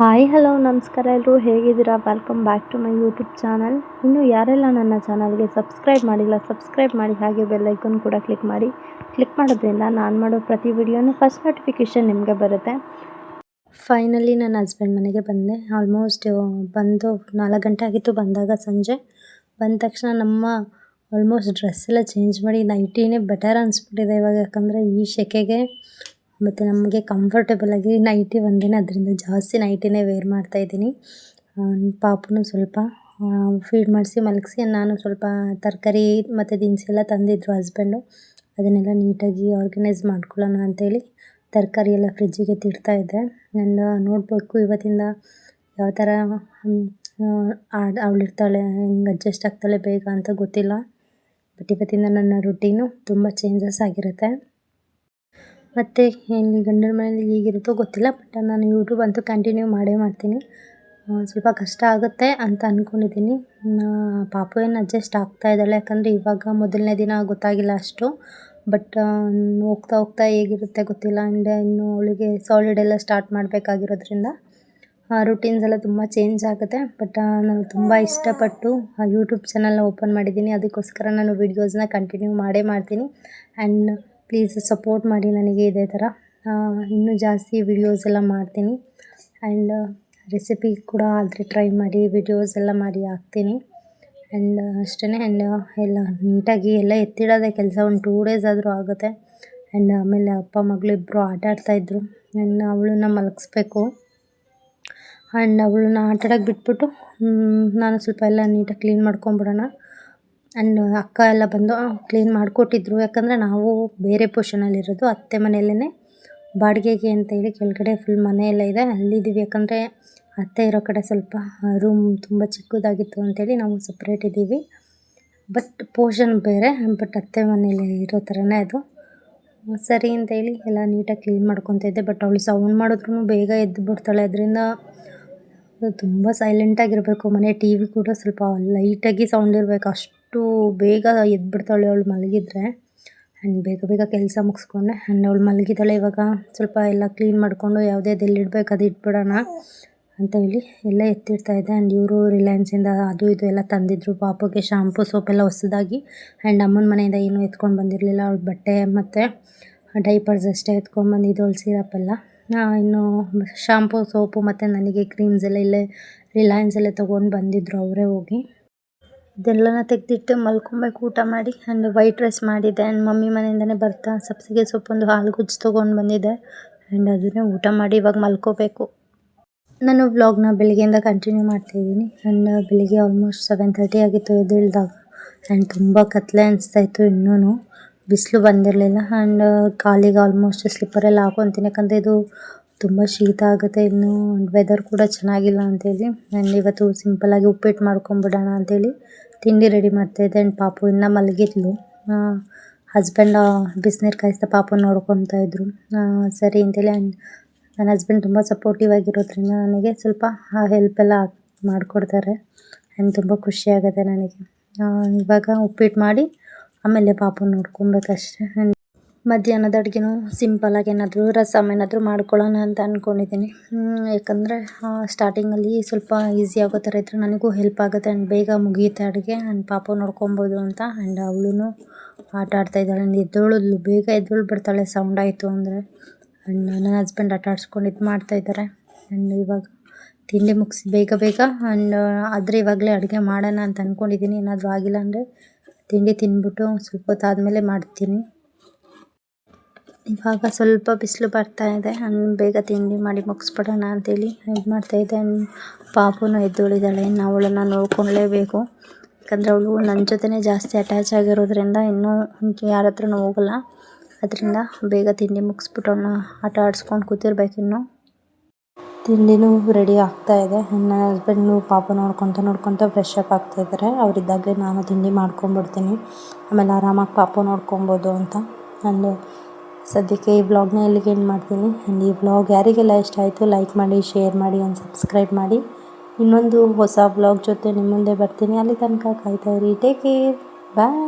Hi, hello, ನಮಸ್ಕಾರ ಎಲ್ಲರೂ ಹೇಗಿದ್ದೀರಾ? Welcome back to my YouTube channel ಇನ್ನು ಯಾರೆಲ್ಲ ನನ್ನ ಚಾನಲ್ಗೆ ಸಬ್ಸ್ಕ್ರೈಬ್ ಮಾಡಿಲ್ಲ ಸಬ್ಸ್ಕ್ರೈಬ್ ಮಾಡಿ, ಹಾಗೆ ಬೆಲ್ ಐಕನ್ ಕೂಡ ಕ್ಲಿಕ್ ಮಾಡಿ. ಕ್ಲಿಕ್ ಮಾಡೋದ್ರಿಂದ ನಾನು ಮಾಡೋ ಪ್ರತಿ ವಿಡಿಯೋನು ಫಸ್ಟ್ ನೋಟಿಫಿಕೇಷನ್ ನಿಮಗೆ ಬರುತ್ತೆ. ಫೈನಲಿ ನನ್ನ ಹಸ್ಬೆಂಡ್ ಮನೆಗೆ ಬಂದೆ. ಆಲ್ಮೋಸ್ಟ್ ಬಂದು ನಾಲ್ಕು ಗಂಟೆ ಆಗಿತ್ತು ಬಂದಾಗ ಸಂಜೆ. ಬಂದ ತಕ್ಷಣ ನಮ್ಮ ಆಲ್ಮೋಸ್ಟ್ ಡ್ರೆಸ್ ಎಲ್ಲ ಚೇಂಜ್ ಮಾಡಿ ನೈಟಿನೇ ಬೆಟರ್ ಅನಿಸ್ಬಿಟ್ಟಿದೆ ಇವಾಗ. ಯಾಕಂದರೆ ಈ ಸೆಕೆಗೆ ಮತ್ತು ನಮಗೆ ಕಂಫರ್ಟೇಬಲ್ ಆಗಿ ನೈಟಿ ಒಂದೇ ಅದರಿಂದ ಜಾಸ್ತಿ ನೈಟಿನೇ ವೇರ್ ಮಾಡ್ತಾ ಇದ್ದೀನಿ. ಪಾಪುನು ಸ್ವಲ್ಪ ಫೀಡ್ ಮಾಡಿಸಿ ಮಲಗಿಸಿ, ನಾನು ಸ್ವಲ್ಪ ತರಕಾರಿ ಮತ್ತು ದಿನಸಿ ಎಲ್ಲ ತಂದಿದ್ರು ಹಸ್ಬೆಂಡು ಅದನ್ನೆಲ್ಲ ನೀಟಾಗಿ ಆರ್ಗನೈಸ್ ಮಾಡ್ಕೊಳ್ಳೋಣ ಅಂತೇಳಿ ತರಕಾರಿ ಎಲ್ಲ ಫ್ರಿಜ್ಜಿಗೆ ಇದ್ದೆ. ನಾನು ನೋಡಬೇಕು ಇವತ್ತಿಂದ ಯಾವ ಥರ ಅವಳಿರ್ತಾಳೆ ಹೆಂಗೆ ಅಡ್ಜಸ್ಟ್ ಆಗ್ತಾಳೆ ಬೇಗ ಅಂತ ಗೊತ್ತಿಲ್ಲ. ಬಟ್ ಇವತ್ತಿಂದ ನನ್ನ ರುಟೀನು ತುಂಬ ಚೇಂಜಸ್ ಆಗಿರುತ್ತೆ. ಮತ್ತು ಏನು ಗಂಡನ ಮನೇಲಿ ಹೇಗಿರುತ್ತೋ ಗೊತ್ತಿಲ್ಲ ಬಟ್ ನಾನು ಯೂಟ್ಯೂಬ್ ಅಂತೂ ಕಂಟಿನ್ಯೂ ಮಾಡೇ ಮಾಡ್ತೀನಿ. ಸ್ವಲ್ಪ ಕಷ್ಟ ಆಗುತ್ತೆ ಅಂತ ಅಂದ್ಕೊಂಡಿದ್ದೀನಿ ಪಾಪು ಏನು ಅಡ್ಜಸ್ಟ್ ಆಗ್ತಾ ಇದ್ದಾಳೆ, ಯಾಕಂದರೆ ಇವಾಗ ಮೊದಲನೇ ದಿನ ಗೊತ್ತಾಗಿಲ್ಲ ಅಷ್ಟು ಬಟ್ ಹೋಗ್ತಾ ಹೋಗ್ತಾ ಹೇಗಿರುತ್ತೆ ಗೊತ್ತಿಲ್ಲ. ಆ್ಯಂಡ್ ಇನ್ನು ಅವಳಿಗೆ ಸಾಲಿಡ್ ಎಲ್ಲ ಸ್ಟಾರ್ಟ್ ಮಾಡಬೇಕಾಗಿರೋದ್ರಿಂದ ರುಟೀನ್ಸ್ ಎಲ್ಲ ತುಂಬ ಚೇಂಜ್ ಆಗುತ್ತೆ. ಬಟ್ ನಾನು ತುಂಬ ಇಷ್ಟಪಟ್ಟು ಯೂಟ್ಯೂಬ್ ಚಾನಲ್ನ ಓಪನ್ ಮಾಡಿದ್ದೀನಿ. ಅದಕ್ಕೋಸ್ಕರ ನಾನು ವೀಡಿಯೋಸ್ನ ಕಂಟಿನ್ಯೂ ಮಾಡೇ ಮಾಡ್ತೀನಿ. ಆ್ಯಂಡ್ ಪ್ಲೀಸ್ ಸಪೋರ್ಟ್ ಮಾಡಿ ನನಗೆ ಇದೇ ಥರ. ಇನ್ನೂ ಜಾಸ್ತಿ ವಿಡಿಯೋಸ್ ಎಲ್ಲ ಮಾಡ್ತೀನಿ. ಆ್ಯಂಡ್ ರೆಸಿಪಿ ಕೂಡ ಆದರೆ ಟ್ರೈ ಮಾಡಿ ವಿಡಿಯೋಸ್ ಎಲ್ಲ ಮಾಡಿ ಹಾಕ್ತೀನಿ. ಆ್ಯಂಡ್ ಅಷ್ಟೇ ಆ್ಯಂಡ್ ಎಲ್ಲ ನೀಟಾಗಿ ಎಲ್ಲ ಎತ್ತಿಡೋದೇ ಕೆಲಸ ಒಂದು ಟೂ ಡೇಸ್ ಆದರೂ ಆಗುತ್ತೆ. ಆ್ಯಂಡ್ ಆಮೇಲೆ ಅಪ್ಪ, ಮಗಳು ಇಬ್ಬರು ಆಟ ಆಡ್ತಾಯಿದ್ರು ಆ್ಯಂಡ್ ಅವಳನ್ನ ಮಲಗಿಸ್ಬೇಕು. ಆ್ಯಂಡ್ ಅವಳನ್ನ ಆಟ ಬಿಟ್ಬಿಟ್ಟು ನಾನು ಸ್ವಲ್ಪ ಎಲ್ಲ ನೀಟಾಗಿ ಕ್ಲೀನ್ ಮಾಡ್ಕೊಂಬಿಡೋಣ. ಆ್ಯಂಡ್ ಅಕ್ಕ ಎಲ್ಲ ಬಂದು ಕ್ಲೀನ್ ಮಾಡಿಕೊಟ್ಟಿದ್ರು. ಯಾಕಂದರೆ ನಾವು ಬೇರೆ ಪೋರ್ಷನಲ್ಲಿರೋದು ಅತ್ತೆ ಮನೆಯಲ್ಲೇ ಬಾಡಿಗೆಗೆ ಅಂತ ಹೇಳಿ ಕೆಳಗಡೆ ಫುಲ್ ಮನೆ ಎಲ್ಲ ಇದೆ. ಅಲ್ಲಿದ್ದೀವಿ ಯಾಕಂದರೆ ಅತ್ತೆ ಇರೋ ಕಡೆ ಸ್ವಲ್ಪ ರೂಮ್ ತುಂಬ ಚಿಕ್ಕದಾಗಿತ್ತು ಅಂತೇಳಿ ನಾವು ಸಪ್ರೇಟ್ ಇದ್ದೀವಿ. ಬಟ್ ಪೋರ್ಷನ್ ಬೇರೆ ಬಟ್ ಅತ್ತೆ ಮನೇಲಿ ಇರೋ ಥರನೇ ಅದು. ಸರಿ ಅಂತೇಳಿ ಎಲ್ಲ ನೀಟಾಗಿ ಕ್ಲೀನ್ ಮಾಡ್ಕೊತಿದ್ದೆ ಬಟ್ ಅವಳು ಸೌಂಡ್ ಮಾಡಿದ್ರೂ ಬೇಗ ಎದ್ದು ಬಿಡ್ತಾಳೆ. ಅದರಿಂದ, ತುಂಬ ಸೈಲೆಂಟಾಗಿರಬೇಕು ಮನೆ ಟಿ ವಿ ಕೂಡ ಸ್ವಲ್ಪ ಲೈಟಾಗಿ ಸೌಂಡ್ ಇರಬೇಕು. ಅಷ್ಟು ಅಷ್ಟು ಬೇಗ ಎದ್ಬಿಡ್ತಾಳೆ ಅವಳು ಮಲಗಿದ್ರೆ. ಆ್ಯಂಡ್ ಬೇಗ ಬೇಗ ಕೆಲಸ ಮುಗಿಸ್ಕೊಂಡೆ. ಆ್ಯಂಡ್ ಅವಳು ಮಲಗಿದ್ದಾಳೆ ಇವಾಗ. ಸ್ವಲ್ಪ ಎಲ್ಲ ಕ್ಲೀನ್ ಮಾಡಿಕೊಂಡು ಯಾವುದೇ ಇಡಬೇಕು, ಅದು ಇಟ್ಬಿಡೋಣ ಅಂತ ಹೇಳಿ ಎಲ್ಲ ಎತ್ತಿಡ್ತಾ ಇದ್ದೆ. ಆ್ಯಂಡ್ ಇವರು ರಿಲಯನ್ಸಿಂದ ಅದು ಇದು ಎಲ್ಲ ತಂದಿದ್ರು. ಪಾಪುಗೆ ಶಾಂಪು ಎಲ್ಲ ಹೊಸದಾಗಿ. ಆ್ಯಂಡ್ ಅಮ್ಮನ ಮನೆಯಿಂದ ಏನೂ ಎತ್ಕೊಂಡು ಬಂದಿರಲಿಲ್ಲ ಅವ್ಳ ಬಟ್ಟೆ ಮತ್ತು ಡೈಪರ್ಸ್ ಅಷ್ಟೇ ಎತ್ಕೊಂಡು ಬಂದಿದ್ದು ಅವಳು ಎಲ್ಲ. ಇನ್ನು ಶಾಂಪು ಸೋಪು ಮತ್ತು ನನಗೆ ಕ್ರೀಮ್ಸ್ ಎಲ್ಲ ಇಲ್ಲೇ ರಿಲಯನ್ಸಲ್ಲೇ ತೊಗೊಂಡು ಬಂದಿದ್ದರು ಅವರೇ ಹೋಗಿ. ಇದೆಲ್ಲನ ತೆಗೆದಿಟ್ಟು ಮಲ್ಕೊಬೇಕು ಊಟ ಮಾಡಿ ಆ್ಯಂಡ್ ವೈಟ್ ರೈಸ್ ಮಾಡಿದ್ದೆ ಆ್ಯಂಡ್ ಮಮ್ಮಿ ಮನೆಯಿಂದನೇ ಬರ್ತಾ ಸಬ್ಸಿಗೆ ಸೊಪ್ಪೊಂದು ಹಾಲು ಗುಜ್ಜು ತೊಗೊಂಡು ಬಂದಿದ್ದೆ ಆ್ಯಂಡ್ ಅದನ್ನೇ ಊಟ ಮಾಡಿ ಇವಾಗ ಮಲ್ಕೋಬೇಕು. ನಾನು ವ್ಲಾಗ್ನ ಬೆಳಿಗ್ಗೆಯಿಂದ ಕಂಟಿನ್ಯೂ ಮಾಡ್ತಾಯಿದ್ದೀನಿ ಆ್ಯಂಡ್ ಬೆಳಿಗ್ಗೆ ಆಲ್ಮೋಸ್ಟ್ ಸೆವೆನ್ ತರ್ಟಿ ಆಗಿತ್ತು ಎದ್ದೇಳಿದಾಗ. ಆ್ಯಂಡ್ ತುಂಬ ಕತ್ಲೆ ಅನಿಸ್ತಾಯಿತ್ತು ಇನ್ನೂ ಬಿಸಿಲು ಬಂದಿರಲಿಲ್ಲ. ಆ್ಯಂಡ್ ಕಾಲಿಗೆ ಆಲ್ಮೋಸ್ಟ್ ಸ್ಲಿಪ್ಪರೆಲ್ಲ ಹಾಕೊತೀನಿ ಯಾಕಂದರೆ ಇದು ತುಂಬ ಶೀತ ಆಗುತ್ತೆ, ಇನ್ನು ವೆದರ್ ಕೂಡ ಚೆನ್ನಾಗಿಲ್ಲ ಅಂತೇಳಿ. ನಾನು ಇವತ್ತು ಸಿಂಪಲ್ಲಾಗಿ ಉಪ್ಪಿಟ್ಟು ಮಾಡ್ಕೊಂಬಿಡೋಣ ಅಂತೇಳಿ ತಿಂಡಿ ರೆಡಿ ಮಾಡ್ತಾಯಿದ್ದೆ ಆ್ಯಂಡ್ ಪಾಪು ಇನ್ನೂ ಮಲಗಿದ್ಲು. ಹಸ್ಬೆಂಡ್ ಬಿಸಿನೀರು ಕಾಯಿಸ್ತಾ ಪಾಪು ನೋಡ್ಕೊತಾ ಇದ್ರು. ಸರಿ ಅಂತೇಳಿ. ಆ್ಯಂಡ್ ನನ್ನ ಹಸ್ಬೆಂಡ್ ತುಂಬ ಸಪೋರ್ಟಿವ್ ಆಗಿರೋದ್ರಿಂದ ನನಗೆ ಸ್ವಲ್ಪ ಹೆಲ್ಪ್ ಎಲ್ಲ ಮಾಡಿಕೊಡ್ತಾರೆ. ಆ್ಯಂಡ್ ತುಂಬ ಖುಷಿಯಾಗುತ್ತೆ ನನಗೆ. ಇವಾಗ ಉಪ್ಪಿಟ್ಟು ಮಾಡಿ ಆಮೇಲೆ ಪಾಪು ನೋಡ್ಕೊಬೇಕಷ್ಟೆ. ಆ್ಯಂಡ್ ಮಧ್ಯಾಹ್ನದ ಅಡುಗೆನೂ ಸಿಂಪಲಾಗಿ ಏನಾದರೂ, ರಸಮ್ ಏನಾದರೂ ಮಾಡ್ಕೊಳ್ಳೋಣ ಅಂತ ಅಂದ್ಕೊಂಡಿದ್ದೀನಿ ಯಾಕಂದರೆ ಸ್ಟಾರ್ಟಿಂಗಲ್ಲಿ ಸ್ವಲ್ಪ ಈಸಿ ಆಗೋ ಥರ ಇದ್ದರೆ ನನಗೂ ಹೆಲ್ಪ್ ಆಗುತ್ತೆ ಆ್ಯಂಡ್ ಬೇಗ ಮುಗಿಯುತ್ತೆ ಅಡುಗೆ ಆ್ಯಂಡ್ ಪಾಪ ನೋಡ್ಕೊಬೋದು ಅಂತ. ಆ್ಯಂಡ್ ಅವಳು ಆಟ ಆಡ್ತಾಯಿದ್ದಾಳೆ ಆ್ಯಂಡ್ ಎದ್ದೋಳಿದ್ಲು, ಬೇಗ ಎದ್ದೋಳು ಬಿಡ್ತಾಳೆ ಸೌಂಡ್ ಆಯಿತು ಅಂದರೆ. ಆ್ಯಂಡ್ ನನ್ನ ಹಸ್ಬೆಂಡ್ ಆಟ ಆಡಿಸ್ಕೊಂಡು ಇದು ಮಾಡ್ತಾಯಿದ್ದಾರೆ ಆ್ಯಂಡ್ ಇವಾಗ ತಿಂಡಿ ಮುಗಿಸಿ, ಬೇಗ ಬೇಗ ಆ್ಯಂಡ್ ಆದರೆ ಇವಾಗಲೇ ಅಡುಗೆ ಮಾಡೋಣ ಅಂತ ಅಂದ್ಕೊಂಡಿದ್ದೀನಿ ಏನಾದರೂ ಆಗಿಲ್ಲ ಅಂದರೆ ತಿಂಡಿ ತಿಂದ್ಬಿಟ್ಟು ಸ್ವಲ್ಪ ಹೊತ್ತಾದಮೇಲೆ ಮಾಡ್ತೀನಿ. ಇವಾಗ ಸ್ವಲ್ಪ ಬಿಸಿಲು ಬರ್ತಾ ಇದೆ. ಬೇಗ ತಿಂಡಿ ಮಾಡಿ ಮುಗಿಸ್ಬಿಡೋಣ ಅಂತೇಳಿ ಇದು ಮಾಡ್ತಾಯಿದ್ದೆ ಪಾಪುನೂ ಎದ್ದೊಳಿದ್ದಾಳೆ ಇನ್ನು ಅವಳನ್ನು ನೋಡ್ಕೊಳ್ಳೇಬೇಕು ಯಾಕಂದರೆ ಅವಳು ನನ್ನ ಜೊತೆನೇ ಜಾಸ್ತಿ ಅಟ್ಯಾಚ್ ಆಗಿರೋದ್ರಿಂದ ಇನ್ನೂ ಯಾರ ಹೋಗಲ್ಲ. ಅದರಿಂದ ಬೇಗ ತಿಂಡಿ ಮುಗಿಸ್ಬಿಟ್ಟು ಆಟ ಆಡಿಸ್ಕೊಂಡು ಕೂತಿರ್ಬೇಕು ಇನ್ನು. ತಿಂಡಿನೂ ರೆಡಿ ಆಗ್ತಾ ಇದೆ. ನನ್ನ ಹಸ್ಬೆಂಡು ಪಾಪ ನೋಡ್ಕೊತ ನೋಡ್ಕೊತ ಫ್ರೆಶ್ ಅಪ್ ಆಗ್ತಾ ಇದ್ದಾರೆ. ಅವರಿದ್ದಾಗಲೇ ನಾನು ತಿಂಡಿ ಮಾಡ್ಕೊಂಬಿಡ್ತೀನಿ ಆಮೇಲೆ ಆರಾಮಾಗಿ ಪಾಪ ನೋಡ್ಕೊಬೋದು ಅಂತ. ಆ್ಯಂಡ್ ಸದ್ಯಕ್ಕೆ ಈ ಬ್ಲಾಗ್ನ ಇಲ್ಲಿಗೆ ಎಂಡ್ ಮಾಡ್ತೀನಿ. ಆ್ಯಂಡ್ ಈ ಬ್ಲಾಗ್ ಯಾರಿಗೆಲ್ಲ ಇಷ್ಟ ಆಯಿತು ಲೈಕ್ ಮಾಡಿ ಶೇರ್ ಮಾಡಿ ಆ್ಯಂಡ್ ಸಬ್ಸ್ಕ್ರೈಬ್ ಮಾಡಿ. ಇನ್ನೊಂದು ಹೊಸ ಬ್ಲಾಗ್ ಜೊತೆ ನಿಮ್ಮ ಮುಂದೆ ಬರ್ತೀನಿ. ಅಲ್ಲಿ ತನಕ ಕಾಯ್ತಾ ಇರಿ. Take care bye